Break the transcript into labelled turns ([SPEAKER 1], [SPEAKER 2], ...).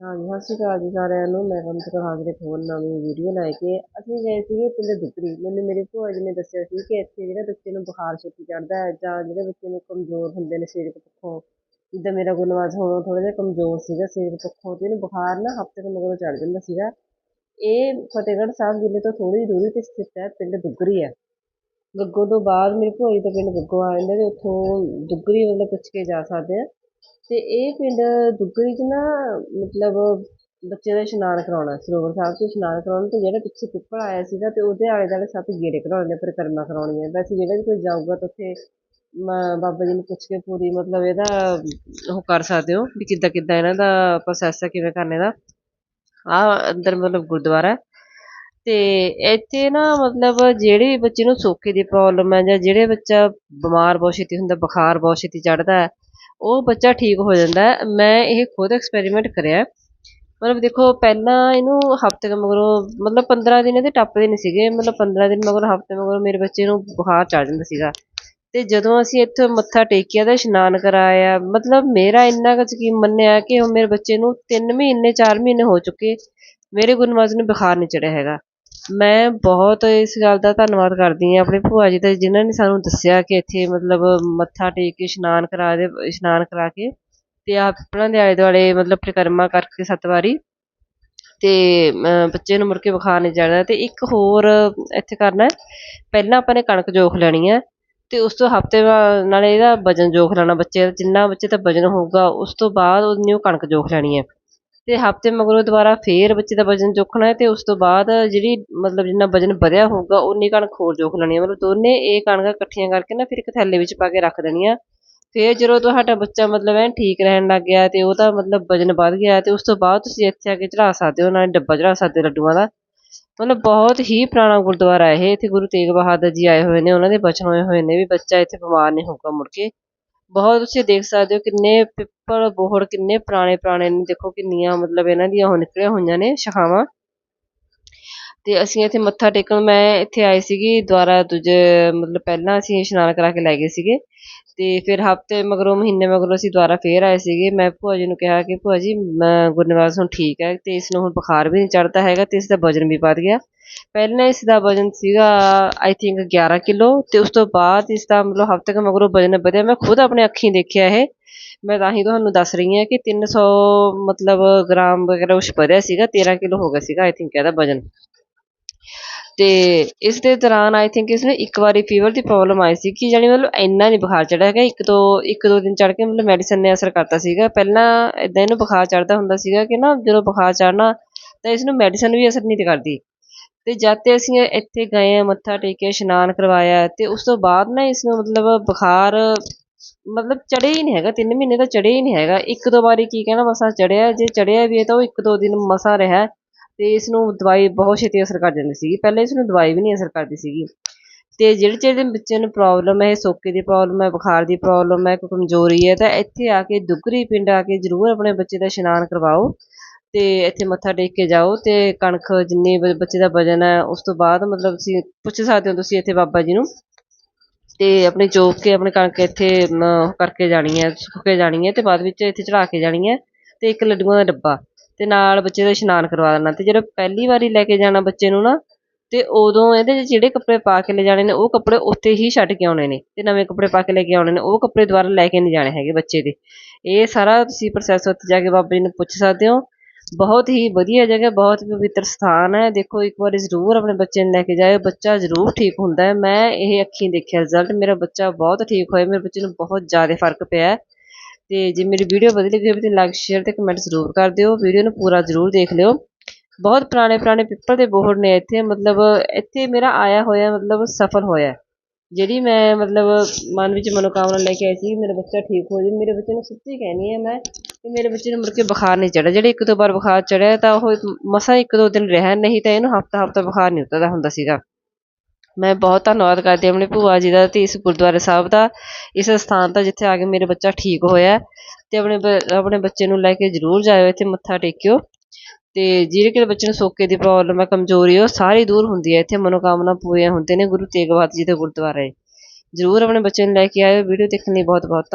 [SPEAKER 1] ਹਾਂਜੀ, ਸਤਿ ਸ਼੍ਰੀ ਅਕਾਲ ਜੀ ਸਾਰਿਆਂ ਨੂੰ। ਮੈਂ ਤੁਹਾਨੂੰ ਤੱਕ ਹਾਜ਼ਰ ਇੱਕ ਹੋਰ ਨਵੀਂ ਵੀਡੀਓ ਲੈ ਕੇ ਅਸੀਂ ਗਏ ਸੀਗੇ ਪਿੰਡ ਦੁੱਗਰੀ ਮੈਨੂੰ ਮੇਰੇ ਭੂਆ ਜੀ ਨੇ ਦੱਸਿਆ ਸੀ ਕਿ ਇੱਥੇ ਜਿਹੜਾ ਬੱਚੇ ਨੂੰ ਬੁਖਾਰ ਛੇਤੀ ਚੜ੍ਹਦਾ ਹੈ ਜਾਂ ਜਿਹੜੇ ਬੱਚੇ ਨੂੰ ਕਮਜ਼ੋਰ ਹੁੰਦੇ ਨੇ ਸਰੀਰਕ ਪੱਖੋਂ, ਜਿੱਦਾਂ ਮੇਰਾ ਗੁਣਵਾਸ ਹੁਣ ਥੋੜ੍ਹਾ ਜਿਹਾ ਕਮਜ਼ੋਰ ਸੀਗਾ ਸਰੀਰਕ ਪੱਖੋਂ ਅਤੇ ਇਹਨੂੰ ਬੁਖਾਰ ਨਾ ਹਫ਼ਤੇ ਤੋਂ ਮਗਰੋਂ ਚੜ੍ਹ ਜਾਂਦਾ ਸੀਗਾ। ਇਹ ਫਤਿਹਗੜ੍ਹ ਸਾਹਿਬ ਜ਼ਿਲ੍ਹੇ ਤੋਂ ਥੋੜ੍ਹੀ ਦੂਰੀ ਤੇ ਸਥਿਤ ਹੈ, ਪਿੰਡ ਦੁੱਗਰੀ ਹੈ। ਗੱਗੋ ਤੋਂ ਬਾਅਦ ਮੇਰੇ ਭੂਆ ਜੀ ਦਾ ਪਿੰਡ ਗੱਗੋ ਆ ਜਾਂਦਾ ਅਤੇ ਉੱਥੋਂ ਦੁੱਗਰੀ ਮਤਲਬ ਪੁੱਛ ਕੇ ਜਾ ਸਕਦੇ ਆ। ਅਤੇ ਇਹ ਪਿੰਡ ਦੁੱਗਰੀ 'ਚ ਨਾ ਮਤਲਬ ਬੱਚਿਆਂ ਦਾ ਇਸ਼ਨਾਨ ਕਰਾਉਣਾ, ਸਰੋਵਰ ਸਾਹਿਬ 'ਚ ਇਸ਼ਨਾਨ ਕਰਾਉਣਾ ਅਤੇ ਜਿਹੜਾ ਪਿੱਛੇ ਪਿੱਪਲ ਆਇਆ ਸੀਗਾ ਅਤੇ ਉਹਦੇ ਆਲੇ ਦੁਆਲੇ ਸੱਤ ਗੇੜੇ ਕਢਾਉਣੇ ਨੇ ਪਰਿਕਰਮਾ ਕਰਾਉਣੀ ਹੈ ਵੈਸੇ ਜਿਹੜਾ ਵੀ ਕੋਈ ਜਾਊਗਾ ਤਾਂ ਉੱਥੇ ਮ- ਬਾਬਾ ਜੀ ਨੂੰ ਪੁੱਛ ਕੇ ਪੂਰੀ ਮਤਲਬ ਇਹਦਾ ਉਹ ਕਰ ਸਕਦੇ ਹੋ ਵੀ ਕਿੱਦਾਂ ਕਿੱਦਾਂ ਇਹਨਾਂ ਦਾ ਪ੍ਰੋਸੈਸ ਹੈ ਕਿਵੇਂ ਕਰਨੇ ਦਾ ਆਹ ਅੰਦਰ ਮਤਲਬ ਗੁਰਦੁਆਰਾ ਹੈ। ਤੇ ਇੱਥੇ ਨਾ ਮਤਲਬ ਜਿਹੜੇ ਵੀ ਬੱਚੇ ਨੂੰ ਸੋਕੇ ਦੀ ਪ੍ਰੋਬਲਮ ਹੈ ਜਾਂ ਜਿਹੜੇ ਬੱਚਾ ਬਿਮਾਰ ਬਹੁਤ ਛੇਤੀ ਹੁੰਦਾ, ਬੁਖਾਰ ਬਹੁਤ ਛੇਤੀ ਚੜ੍ਹਦਾ ਹੈ ਉਹ ਬੱਚਾ ਠੀਕ ਹੋ ਜਾਂਦਾ ਮੈਂ ਇਹ ਖੁਦ ਐਕਸਪੈਰੀਮੈਂਟ ਕਰਿਆ ਮਤਲਬ ਦੇਖੋ, ਪਹਿਲਾਂ ਇਹਨੂੰ ਹਫ਼ਤੇ ਕੁ ਮਗਰੋਂ, ਮਤਲਬ 15 ਦਿਨ ਇਹਦੇ ਟੱਪਦੇ ਨਹੀਂ ਸੀਗੇ। ਮਤਲਬ 15 ਦਿਨ ਮਗਰੋਂ, ਹਫ਼ਤੇ ਮਗਰੋਂ ਮੇਰੇ ਬੱਚੇ ਨੂੰ ਬੁਖਾਰ ਚੜ੍ਹ ਜਾਂਦਾ ਸੀਗਾ। ਤੇ ਜਦੋਂ ਅਸੀਂ ਇੱਥੇ ਮੱਥਾ ਟੇਕਿਆ ਤਾਂ ਇਸ਼ਨਾਨ ਕਰਾਇਆ, ਮਤਲਬ ਮੇਰਾ ਇੰਨਾ ਕੁ ਯਕੀਨ ਮੰਨਿਆ ਕਿ ਉਹ ਮੇਰੇ ਬੱਚੇ ਨੂੰ ਤਿੰਨ ਮਹੀਨੇ, ਚਾਰ ਮਹੀਨੇ ਹੋ ਚੁੱਕੇ। ਮੇਰੇ ਗੁਰਨਵਾਜ ਨੂੰ ਬੁਖਾਰ ਨਹੀਂ ਚੜਿਆ ਹੈਗਾ। ਮੈਂ ਬਹੁਤ ਇਸ ਗੱਲ ਦਾ ਧੰਨਵਾਦ ਕਰਦੀ ਹਾਂ ਆਪਣੇ ਭੂਆ ਜੀ ਦਾ, ਜਿਨ੍ਹਾਂ ਨੇ ਸਾਨੂੰ ਦੱਸਿਆ ਕਿ ਇੱਥੇ ਮਤਲਬ ਮੱਥਾ ਟੇਕ ਕੇ ਇਸ਼ਨਾਨ ਕਰਾ ਦੇ, ਇਸ਼ਨਾਨ ਕਰਾ ਕੇ ਤੇ ਆਪ ਦੇ ਆਲੇ ਦੁਆਲੇ ਮਤਲਬ ਪਰਿਕਰਮਾ ਕਰਕੇ ਸੱਤ ਵਾਰੀ ਤੇ ਅਮ ਬੱਚੇ ਨੂੰ ਮੁੜ ਕੇ ਬੁਖਾਰ ਨਹੀਂ ਚੜ੍ਹਦਾ ਤੇ ਇੱਕ ਹੋਰ ਇੱਥੇ ਕਰਨਾ ਪਹਿਲਾਂ ਆਪਾਂ ਨੇ ਕਣਕ ਜੋਖ ਲੈਣੀ ਹੈ ਤੇ ਉਸ ਤੋਂ ਹਫ਼ਤੇ ਨਾਲੇ ਇਹਦਾ ਵਜਨ ਜੋਖ ਲੈਣਾ ਬੱਚੇ ਦਾ, ਜਿੰਨਾ ਬੱਚੇ ਦਾ ਵਜਨ ਹੋਊਗਾ ਉਸ ਤੋਂ ਬਾਅਦ ਉਹਨੇ ਉਹ ਕਣਕ ਜੋਖ ਲੈਣੀ ਹੈ। ਤੇ ਹਫ਼ਤੇ ਮਗਰੋਂ ਦੁਬਾਰਾ ਫੇਰ ਬੱਚੇ ਦਾ ਵਜਨ ਚੁੱਕਣਾ ਹੈ ਤੇ ਉਸ ਤੋਂ ਬਾਅਦ ਜਿਹੜੀ ਮਤਲਬ ਜਿੰਨਾ ਵਜਨ ਵਧਿਆ ਹੋਊਗਾ ਉਨੀ ਕਣਕ ਹੋਰ ਜੋਖ ਲੈਣੀ ਹੈ। ਮਤਲਬ ਦੋਨੇ ਇਹ ਕਣਕਾਂ ਇਕੱਠੀਆਂ ਕਰਕੇ ਨਾ ਫਿਰ ਇੱਕ ਥੈਲੇ ਵਿੱਚ ਪਾ ਕੇ ਰੱਖ ਦੇਣੀਆਂ। ਫਿਰ ਜਦੋਂ ਤੁਹਾਡਾ ਬੱਚਾ ਮਤਲਬ ਐਨ ਠੀਕ ਰਹਿਣ ਲੱਗ ਗਿਆ ਤੇ ਉਹਦਾ ਮਤਲਬ ਵਜਨ ਵੱਧ ਗਿਆ ਤੇ ਉਸ ਤੋਂ ਬਾਅਦ ਤੁਸੀਂ ਇੱਥੇ ਆ ਕੇ ਚੜਾ ਸਕਦੇ ਹੋ, ਨਾਲੇ ਡੱਬਾ ਚੜਾ ਸਕਦੇ ਹੋ ਲੱਡੂਆਂ ਦਾ। ਮਤਲਬ ਬਹੁਤ ਹੀ ਪੁਰਾਣਾ ਗੁਰਦੁਆਰਾ ਇਹ। ਇੱਥੇ ਗੁਰੂ ਤੇਗ ਬਹਾਦਰ ਜੀ ਆਏ ਹੋਏ ਨੇ, ਉਹਨਾਂ ਦੇ ਬਚਨ ਹੋਏ ਹੋਏ ਨੇ ਵੀ ਬੱਚਾ ਇੱਥੇ ਬਿਮਾਰ ਨਹੀਂ ਹੋਊਗਾ ਮੁੜ ਕੇ। ਬਹੁਤ ਤੁਸੀਂ ਦੇਖ ਸਕਦੇ ਹੋ ਕਿੰਨੇ ਪਿੱਪਲ ਬੋਹੜ, ਕਿੰਨੇ ਪੁਰਾਣੇ ਪੁਰਾਣੇ ਨੇ। ਦੇਖੋ ਕਿੰਨੀਆਂ ਮਤਲਬ ਇਹਨਾਂ ਦੀਆਂ ਉਹ ਨਿਕਲੀਆਂ ਹੋਈਆਂ ਨੇ ਸ਼ਾਖਾਵਾਂ। ਤੇ ਅਸੀਂ ਇੱਥੇ ਮੱਥਾ ਟੇਕਣ, ਮੈਂ ਇੱਥੇ ਆਏ ਸੀਗੀ ਦੁਆਰਾ ਦੂਜੇ, ਮਤਲਬ ਪਹਿਲਾਂ ਅਸੀਂ ਇਸ਼ਨਾਨ ਕਰਾ ਕੇ ਲੈ ਗਏ ਸੀਗੇ। ਤੇ ਫਿਰ ਹਫ਼ਤੇ ਮਗਰੋਂ, ਮਹੀਨੇ ਮਗਰੋਂ ਅਸੀਂ ਦੁਬਾਰਾ ਫੇਰ ਆਏ ਸੀਗੇ। ਮੈਂ ਭੂਆ ਜੀ ਨੂੰ ਕਿਹਾ ਕਿ ਭੂਆ ਜੀ, ਮੈਂ ਗੁਰਨਿਵਾਸ ਹੁਣ ਠੀਕ ਹੈ ਤੇ ਇਸ ਨੂੰ ਹੁਣ ਬੁਖਾਰ ਵੀ ਨਹੀਂ ਚੜਦਾ ਹੈਗਾ ਤੇ ਇਸ ਦਾ ਵਜਨ ਵੀ ਵੱਧ ਗਿਆ। ਪਹਿਲਾਂ ਇਸ ਦਾ ਵਜਨ ਸੀਗਾ ਆਈ ਥਿੰਕ 11 ਕਿਲੋ, ਤੇ ਉਸ ਤੋਂ ਬਾਅਦ ਇਸ ਦਾ ਮਤਲਬ ਹਫ਼ਤੇ ਕੁ ਮਗਰੋਂ ਵਜਨ ਵਧਿਆ। ਮੈਂ ਖੁਦ ਆਪਣੇ ਅੱਖੀਂ ਦੇਖਿਆ ਇਹ। ਮੈਂ ਤਾਂ ਹੀ ਤੁਹਾਨੂੰ ਦੱਸ ਰਹੀ ਹਾਂ ਕਿ 300 ਮਤਲਬ ਗ੍ਰਾਮ ਵਗੈਰਾ ਕੁਛ ਵਧਿਆ ਸੀਗਾ 13 ਕਿਲੋ ਹੋ ਗਿਆ ਸੀਗਾ ਆਈ ਥਿੰਕ ਇਹਦਾ ਵਜਨ। ਤੇ ਇਸ ਦੇ ਦੌਰਾਨ ਆਈ ਥਿੰਕ ਇਸਨੇ ਇੱਕ ਵਾਰੀ ਫੀਵਰ ਦੀ ਪ੍ਰੋਬਲਮ ਆਈ ਸੀ ਕਿ ਜਾਣੀ ਮਤਲਬ ਇੰਨਾ ਨਹੀਂ ਬੁਖਾਰ ਚੜਿਆ ਹੈਗਾ। ਇੱਕ ਦੋ ਇੱਕ ਦੋ ਦਿਨ ਚੜ ਕੇ ਮਤਲਬ ਮੈਡੀਸਨ ਨੇ ਅਸਰ ਕਰਤਾ ਸੀਗਾ। ਪਹਿਲਾਂ ਇਦਾਂ ਇਹਨੂੰ ਬੁਖਾਰ ਚੜਦਾ ਹੁੰਦਾ ਸੀਗਾ ਕਿ ਨਾ ਜਦੋਂ ਬੁਖਾਰ ਚੜਨਾ ਤਾਂ ਇਸ ਨੂੰ ਮੈਡੀਸਨ ਵੀ ਅਸਰ ਨਹੀਂ ਕਰਦੀ। ਅਤੇ ਜਦ ਤੇ ਅਸੀਂ ਇੱਥੇ ਗਏ ਹਾਂ ਮੱਥਾ ਟੇਕਿਆ ਇਸ਼ਨਾਨ ਕਰਵਾਇਆ ਅਤੇ ਉਸ ਤੋਂ ਬਾਅਦ ਨਾ ਇਸ ਨੂੰ ਮਤਲਬ ਬੁਖਾਰ ਮਤਲਬ ਚੜ੍ਹਿਆ ਹੀ ਨਹੀਂ ਹੈਗਾ, ਤਿੰਨ ਮਹੀਨੇ ਤਾਂ ਚੜਿਆ ਹੀ ਨਹੀਂ ਹੈਗਾ। ਇੱਕ ਦੋ ਵਾਰੀ ਕੀ ਕਹਿਣਾ, ਮਸਾ ਚੜਿਆ ਜੇ ਚੜ੍ਹਿਆ ਵੀ ਹੈ ਤਾਂ ਉਹ ਇੱਕ ਦੋ ਦਿਨ ਮਸਾ ਰਿਹਾ ਅਤੇ ਇਸ ਨੂੰ ਦਵਾਈ ਬਹੁਤ ਛੇਤੀ ਅਸਰ ਕਰ ਜਾਂਦੀ ਸੀਗੀ। ਪਹਿਲਾਂ ਇਸ ਨੂੰ ਦਵਾਈ ਵੀ ਨਹੀਂ ਅਸਰ ਕਰਦੀ ਸੀਗੀ। ਅਤੇ ਜਿਹੜੇ ਜਿਹੜੇ ਬੱਚੇ ਨੂੰ ਪ੍ਰੋਬਲਮ ਹੈ, ਸੋਕੇ ਦੀ ਪ੍ਰੋਬਲਮ ਹੈ, ਬੁਖਾਰ ਦੀ ਪ੍ਰੋਬਲਮ ਹੈ, ਕੋਈ ਕਮਜ਼ੋਰੀ ਹੈ, ਤਾਂ ਇੱਥੇ ਆ ਕੇ ਦੁੱਗਰੀ ਪਿੰਡ ਆ ਕੇ ਜ਼ਰੂਰ ਆਪਣੇ ਬੱਚੇ ਦਾ ਇਸ਼ਨਾਨ ਕਰਵਾਓ। ਤੇ ਇੱਥੇ ਮੱਥਾ ਟੇਕ ਕੇ ਜਾਓ ਤੇ ਕਣਕ ਜਿੰਨੀ ਬ- ਬੱਚੇ ਦਾ ਵਜਨ ਹੈ, ਉਸ ਤੋਂ ਬਾਅਦ ਮਤਲਬ ਤੁਸੀਂ ਪੁੱਛ ਸਕਦੇ ਹੋ ਤੁਸੀਂ ਇੱਥੇ ਬਾਬਾ ਜੀ ਨੂੰ ਤੇ ਆਪਣੀ ਚੋਕ ਕੇ, ਆਪਣੀ ਕਣਕ ਇੱਥੇ ਕਰਕੇ ਜਾਣੀ ਹੈ, ਸੁੱਕ ਕੇ ਜਾਣੀ ਹੈ ਤੇ ਬਾਅਦ ਵਿੱਚ ਇੱਥੇ ਚੜਾ ਕੇ ਜਾਣੀ ਹੈ ਤੇ ਇੱਕ ਲੱਡੂਆਂ ਦਾ ਡੱਬਾ ਤੇ ਨਾਲ ਬੱਚੇ ਦਾ ਇਸ਼ਨਾਨ ਕਰਵਾ ਦੇਣਾ ਤੇ ਜਦੋਂ ਪਹਿਲੀ ਵਾਰੀ ਲੈ ਕੇ ਜਾਣਾ ਬੱਚੇ ਨੂੰ ਨਾ ਤੇ ਉਦੋਂ ਇਹਦੇ ਜਿਹੜੇ ਕੱਪੜੇ ਪਾ ਕੇ ਲੈ ਜਾਣੇ ਨੇ, ਉਹ ਕੱਪੜੇ ਉੱਥੇ ਹੀ ਛੱਡ ਕੇ ਆਉਣੇ ਨੇ ਤੇ ਨਵੇਂ ਕੱਪੜੇ ਪਾ ਕੇ ਲੈ ਕੇ ਆਉਣੇ ਨੇ, ਉਹ ਕੱਪੜੇ ਦੁਬਾਰਾ ਲੈ ਕੇ ਨਹੀਂ ਜਾਣੇ ਹੈਗੇ ਬੱਚੇ ਦੇ। ਇਹ ਸਾਰਾ ਤੁਸੀਂ ਪ੍ਰੋਸੈਸ ਉੱਥੇ ਜਾ ਕੇ ਬਾਬਾ ਜੀ ਨੂੰ ਪੁੱਛ ਸਕਦੇ ਹੋ ਬਹੁਤ ਹੀ ਵਧੀਆ ਜਗ੍ਹਾ, ਬਹੁਤ ਪਵਿੱਤਰ ਸਥਾਨ ਹੈ। ਦੇਖੋ, ਇੱਕ ਵਾਰੀ ਜ਼ਰੂਰ ਆਪਣੇ ਬੱਚੇ ਨੂੰ ਲੈ ਕੇ ਜਾਇਓ। ਬੱਚਾ ਜ਼ਰੂਰ ਠੀਕ ਹੁੰਦਾ ਹੈ। ਮੈਂ ਇਹ ਅੱਖੀਂ ਦੇਖਿਆ ਰਿਜ਼ਲਟ ਮੇਰਾ ਬੱਚਾ ਬਹੁਤ ਠੀਕ ਹੋਇਆ। ਮੇਰੇ ਬੱਚੇ ਨੂੰ ਬਹੁਤ ਜ਼ਿਆਦਾ ਫ਼ਰਕ ਪਿਆ ਅਤੇ ਜੇ ਮੇਰੀ ਵੀਡੀਓ ਵਧੀਆ ਲੱਗੀ ਹੋਵੇ ਤਾਂ ਲਾਈਕ ਸ਼ੇਅਰ ਅਤੇ ਕਮੈਂਟ ਜ਼ਰੂਰ ਕਰ ਦਿਓ। ਵੀਡੀਓ ਨੂੰ ਪੂਰਾ ਜ਼ਰੂਰ ਦੇਖ ਲਿਓ। ਬਹੁਤ ਪੁਰਾਣੇ ਪੁਰਾਣੇ ਪਿੱਪਲ ਦੇ ਬੋਹੜ ਨੇ ਇੱਥੇ। ਮਤਲਬ ਇੱਥੇ ਮੇਰਾ ਆਇਆ ਹੋਇਆ, ਮਤਲਬ ਸਫਲ ਹੋਇਆ ਜਿਹੜੀ ਮੈਂ ਮਤਲਬ ਮਨ ਵਿੱਚ ਮਨੋਕਾਮਨਾ ਲੈ ਕੇ ਆਈ ਸੀ ਕਿ ਮੇਰਾ ਬੱਚਾ ਠੀਕ ਹੋ ਜਾਵੇ। ਮੇਰੇ ਬੱਚੇ ਨੂੰ ਸੱਚੀ ਕਹਿਣੀ ਹੈ ਮੈਂ ਕਿ ਮੇਰੇ ਬੱਚੇ ਨੂੰ ਮੁੜ ਕੇ ਬੁਖਾਰ ਨਹੀਂ ਚੜਿਆ ਜਿਹੜੇ ਇੱਕ ਦੋ ਵਾਰ ਬੁਖਾਰ ਚੜਿਆ ਤਾਂ ਉਹ ਮਸਾਂ ਇੱਕ ਦੋ ਦਿਨ ਰਿਹਾ ਨਹੀਂ ਤਾਂ ਇਹਨੂੰ ਹਫਤਾ ਹਫਤਾ ਬੁਖਾਰ ਨਹੀਂ ਉਤਰਦਾ ਹੁੰਦਾ ਸੀਗਾ। ਮੈਂ ਬਹੁਤ ਧੰਨਵਾਦ ਕਰਦੀ ਹਾਂ ਆਪਣੇ ਭੂਆ ਜੀ ਦਾ ਤੇ ਇਸ ਗੁਰਦੁਆਰਾ ਸਾਹਿਬ ਦਾ। ਇਸ ਸਥਾਨ ਦਾ ਜਿੱਥੇ ਆ ਕੇ ਮੇਰਾ ਬੱਚਾ ਠੀਕ ਹੋਇਆ ਤੇ ਆਪਣੇ ਬ- ਆਪਣੇ ਬੱਚੇ ਨੂੰ ਲੈ ਕੇ ਜ਼ਰੂਰ ਜਾਇਓ, ਇੱਥੇ ਮੱਥਾ ਟੇਕਿਓ। ਤੇ ਜਿਹੜੇ ਕਿ ਬੱਚੇ ਨੂੰ ਸੋਕੇ ਦੀ ਪ੍ਰੋਬਲਮ ਹੈ, ਕਮਜ਼ੋਰੀ, ਉਹ ਸਾਰੀ ਦੂਰ ਹੁੰਦੀ ਹੈ। ਇੱਥੇ ਮਨੋਕਾਮਨਾ ਪੂਰੀਆਂ ਹੁੰਦੇ ਨੇ ਗੁਰੂ ਤੇਗ ਬਹਾਦਰ ਜੀ ਦੇ ਗੁਰਦੁਆਰੇ। ਜ਼ਰੂਰ ਆਪਣੇ ਬੱਚੇ ਨੂੰ ਲੈ ਕੇ ਆਇਓ, ਵੀਡੀਓ ਦੇਖਣ ਲਈ ਬਹੁਤ ਬਹੁਤ ਧੰਨ-